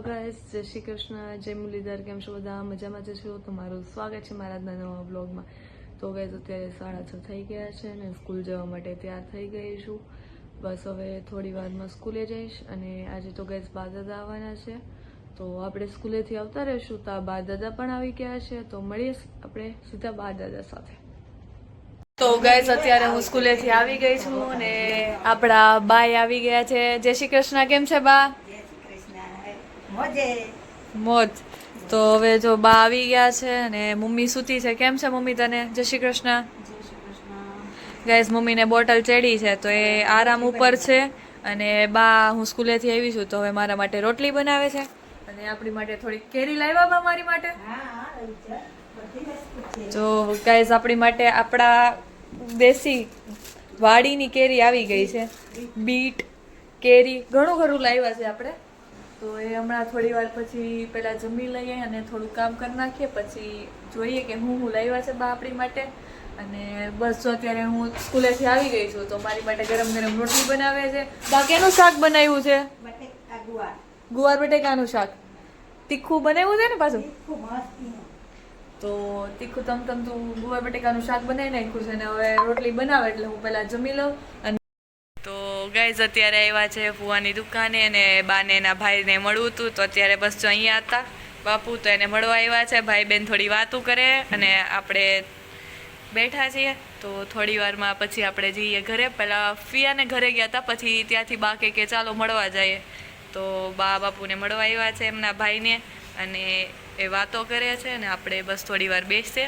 Guys જય શ્રી કૃષ્ણ. જય મુરલીધર. કેમ છો બધા? મજામાં જ છો? તમારું સ્વાગત છે મારા નવા બ્લોગમાં તો ગાઈસ અત્યારે સાડા છ થઈ ગયા છે અને સ્કૂલ જવા માટે તૈયાર થઈ ગઈ છું. બસ હવે થોડી વારમાં સ્કૂલે જઈશ અને આજે તો ગાઈસ બા દાદા આવવાના છે. તો આપણે સ્કૂલેથી આવતા રહીશું. તો આ બા દાદા પણ આવી ગયા છે. તો મળીએ આપણે સીધા બા દાદા સાથે. તો ગાઈસ અત્યારે હું સ્કૂલેથી આવી ગઈ છું અને આપણા બાય આવી ગયા છે. જય શ્રી કૃષ્ણ. કેમ છે બા? મોજે. મોજ. તો હવે જો બા આવી ગયા છે અને મમ્મી સૂતી છે. કેમ છે મમ્મી તને? જય શ્રી કૃષ્ણ. ગાઈસ મમ્મીને બોટલ ચડી છે તો એ આરામ ઉપર છે અને બા હું સ્કૂલેથી આવી છું તો હવે મારા માટે રોટલી બનાવે છે. અને આપણી માટે થોડી કેરી લાવ્યા બા મારી માટે. તો ગાઈસ આપણી માટે આપણા દેશી વાડીની કેરી આવી ગઈ છે. બીટ. કેરી ઘણું ઘણું લાવ્યા છે આપણે. તો એ હમણાં થોડી વાર પછી પહેલાં જમી લઈએ અને થોડું કામ કરી નાખીએ પછી જોઈએ કે હું હું લાવ્યા છે બા આપણી માટે. અને બસ જો અત્યારે હું સ્કૂલેથી આવી ગઈ છું તો મારી માટે ગરમ ગરમ રોટલી બનાવે છે. બા કેનું શાક બનાવ્યું છે? ગુવાર. ગુવાર બટેકાનું શાક. તીખું બનાવ્યું છે ને પાછું? તો તીખું તમ તમ તું ગુવાર બટેકાનું શાક બનાવી નાખ્યું છે અને હવે રોટલી બનાવે એટલે હું પહેલાં જમી લઉં અને ગાઈઝ અત્યારે આવ્યા છે ફુવાની દુકાને અને બાને એના ભાઈને મળવું હતું તો અત્યારે બસ જો અહીંયા હતા. બાપુ તો એને મળવા આવ્યા છે. ભાઈ બેન થોડી વાતો કરે અને આપણે બેઠા છીએ. તો થોડી વારમાં પછી આપણે જઈએ ઘરે. પહેલાં ફિયાને ઘરે ગયા હતા. પછી ત્યાંથી બા કે ચાલો મળવા જઈએ. તો બા બાપુને મળવા આવ્યા છે એમના ભાઈને અને એ વાતો કરે છે અને આપણે બસ થોડી વાર બેસશે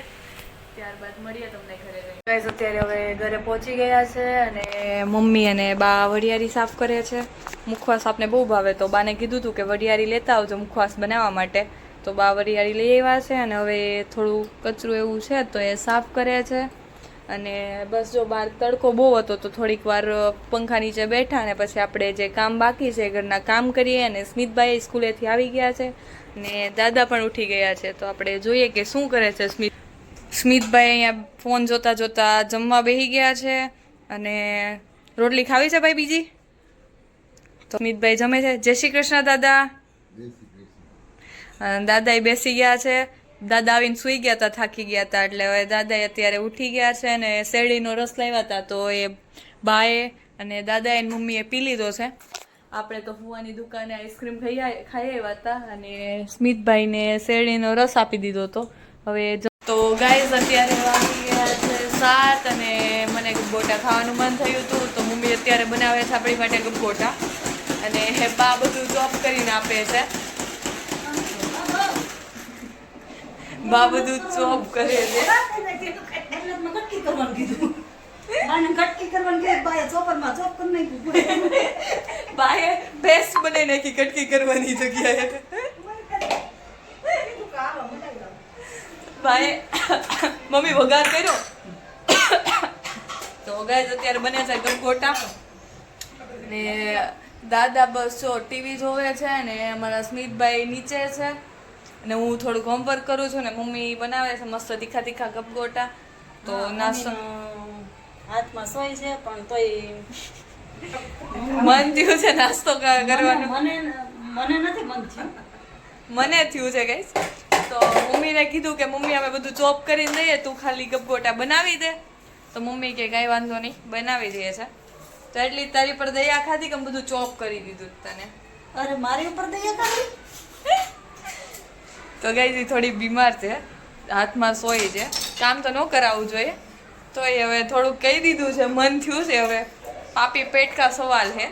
ત્યારબાદ મળીએ તમને ઘરે ગાઈઝ અત્યારે હવે ઘરે પહોંચી ગયા છે અને મમ્મી અને બા વડિયારી સાફ કરે છે. મુખવાસ આપને બહુ ભાવે. તો બાને કીધું હતું કે વડિયારી લેતા આવજો મુખવાસ બનાવવા માટે. તો બા વડિયારી લઈ આવ્યા છે અને હવે થોડું કચરું એવું છે તો એ સાફ કરે છે. અને બસ જો બહાર તડકો બહુ હતો તો થોડીક વાર પંખા નીચે બેઠા અને પછી આપણે જે કામ બાકી છે ઘરના કામ કરીએ અને સ્મિતભાઈ સ્કૂલેથી આવી ગયા છે. ને દાદા પણ ઉઠી ગયા છે. તો આપણે જોઈએ કે શું કરે છે સ્મિત. સ્મિતભાઈ અહીંયા ફોન જોતા જોતા જમવા બેસી ગયા છે અને રોટલી ખાવી છે ભાઈ બીજી? તો સ્મિતભાઈ જમે છે. જય શ્રી કૃષ્ણ દાદા. દાદા એ બેસી ગયા છે. દાદા આવીને સૂઈ ગયા હતા થાકી ગયા હતા એટલે હવે દાદા અત્યારે ઉઠી ગયા છે અને શેરડીનો રસ લાવ્યા હતા તો એ બાએ અને દાદા એની મમ્મીએ પી લીધો છે. આપણે તો ફુવાની દુકાને આઈસ્ક્રીમ ખાઈ ખાઈ આવ્યા હતા અને સ્મિતભાઈને શેરડીનો રસ આપી દીધો હતો હવે તો ગાઈઝ અત્યારે વાગી ગયા છે સાત અને મને ગબગોટા ખાવાનું મન થયું હતું. તો મમ્મી અત્યારે બનાવે છે આપણી માટે ગબગોટા. અને હે બા બધું ચોપ કરીને આપે છે. બા બધું ચોપ કરે છે. બાએ બેસ્ટ બનાવી નાખી કટકી કરવાની જગ્યાએ કીધું કે આવો બનાવી લો. બાએ મમ્મી વઘાર કર્યો. તો ગાય અત્યારે બને છે ગમગોટા ને દાદા બસ જો ટીવી જોવે છે ને અમારા સ્મિતભાઈ નીચે છે. અને હું થોડુંક હોમવર્ક કરું છું ને મમ્મી બનાવે છે મસ્ત તીખા તીખા ગપગોટા તો નાસ્તો હાથમાં સોય છે પણ તોય મન થયું છે નાસ્તો કરવાનું. મને મને નથી મન થયું. મને થયું છે ગઈસ તો મમ્મીને કીધું કે મમ્મી અમે બધું ચોપ કરીને દઈએ તું ખાલી ગપગોટા બનાવી દે. તો મમ્મી કે કાંઈ વાંધો નહીં બનાવી દઈએ છે. તો એટલી તારી પર દયા ખાધી કે બધું ચોપ કરી દીધું તને. અરે મારી ઉપર દયા ખાધી? તો ગઈ થોડી બીમાર છે. હાથમાં સોય છે. કામ તો ન કરાવવું જોઈએ. તો એ હવે થોડુંક કહી દીધું છે મન થયું છે હવે. પાપી પેટ કા સવાલ છે.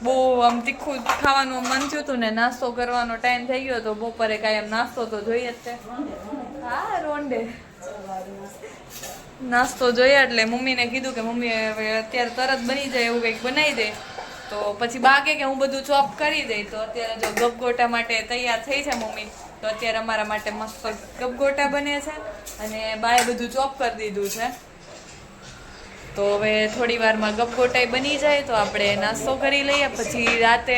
બહુ આમ તીખું ખાવાનું મન થયું હતું ને નાસ્તો કરવાનો ટાઈમ થઈ ગયો તો બપોરે કાંઈ એમ નાસ્તો તો જોઈએ જ છે. હા, રોંડે. નાસ્તો જોઈએ એટલે મમ્મીને કીધું કે મમ્મી અત્યારે તરત બની જાય એવું કંઈક બનાવી દે. તો પછી બાકે કે હું બધું ચોપ કરી દઈ. તો અત્યારે જો ગપગોટા માટે તૈયાર થઈ છે મમ્મી. તો અત્યારે અમારા માટે મસ્ત ગપગોટા બને છે અને બાએ બધું ચોપ કરી દીધું છે. તો હવે થોડી વારમાં ગપગોટાઈ બની જાય તો આપણે નાસ્તો કરી લઈએ. પછી રાતે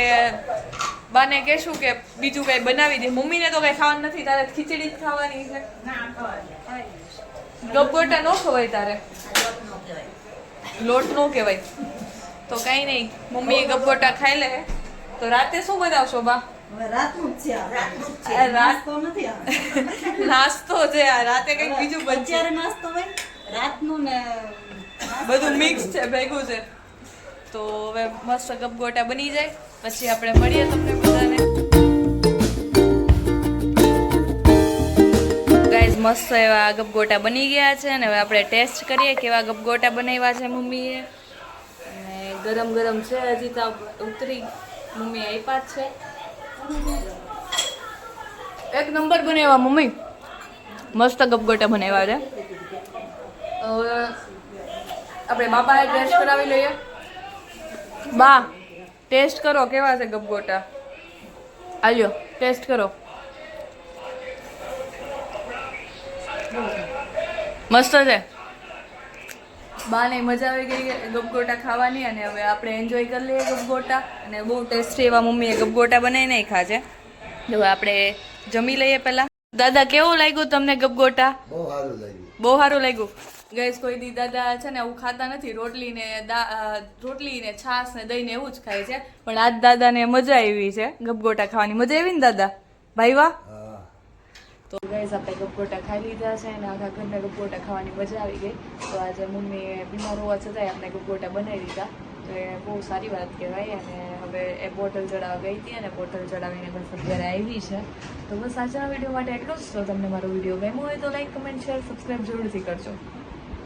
બાને કહેશું કે બીજું કંઈ બનાવી દે. મમ્મીને તો કંઈ ખાવાનું નથી તારે ખીચડી જ ખાવાની છે. ગપગોટા ન ખવાય તારે. લોટ નો કહેવાય. તો કાંઈ નહીં મમ્મી ગપગોટા ખાઈ લે. તો રાતે શું બનાવશો બા નાસ્તો છે આ. રાતે કંઈક બીજું નાસ્તો હોય રાતનું ને બધું મિક્સ છે, ભેગું છે. તો હવે મસ્ત ગપગોટા બની જાય. પછી આપણે મળીએ તમને બધાને. ગાઈઝ મસ્ત એવા ગપગોટા બની ગયા છે અને હવે આપણે ટેસ્ટ કરીએ કેવા ગપગોટા બનાવ્યા છે મમ્મીએ. અને ગરમ ગરમ છે, હજી તો ઉતરી મમ્મી આપ્યા છે. એક નંબર બનાવ્યા મમ્મી. મસ્ત ગપગોટા બનાવ્યા છે. આપણે બાપાએ ટેસ્ટ કરાવી લઈએ. બા ટેસ્ટ કરો કેવા છે ગપગોટા આલ્યો ટેસ્ટ કરો. મસ્ત છે. બાને મજા આવી ગઈ ગપગોટા ખાવાની અને હવે આપણે એન્જોય કરી લઈએ ગપગોટા અને બહુ ટેસ્ટી એવા મમ્મીએ ગપગોટા બનાવી નાખ્યા છે. તો આપણે જમી લઈએ પહેલાં. દાદા કેવું લાગ્યું તમને ગપગોટા બહુ સારું લાગ્યું. બહુ સારું લાગ્યું. ગેસ કોઈ દી દાદા છે ને આવું ખાતા નથી રોટલી ને રોટલી ને છાશ ને દહીં ને એવું જ ખાય છે. પણ આજ દાદાને મજા આવી છે ગપગોટા ખાવાની. મજા આવી ને દાદા? ભાઈ વાહ. તો ગેસ આપણે ગપગોટા ખાઈ લીધા છે અને આખા ઘરને ગપગોટા ખાવાની મજા આવી ગઈ. તો આજે મમ્મીએ બીમાર હોવા છતાંય આપણે ગપગોટા બનાવી દીધા. તો એ બહુ સારી વાત કહેવાય અને હવે એ બોટલ ચડાવવા ગઈ હતી અને બોટલ ચડાવીને બસ અત્યારે આવી છે. તો બસ આજના વીડિયો માટે એટલું જ. તો તમને મારો વીડિયો ગમ્યો હોય તો લાઈક કમેન્ટ શેર સબસ્ક્રાઈબ જરૂરથી કરજો.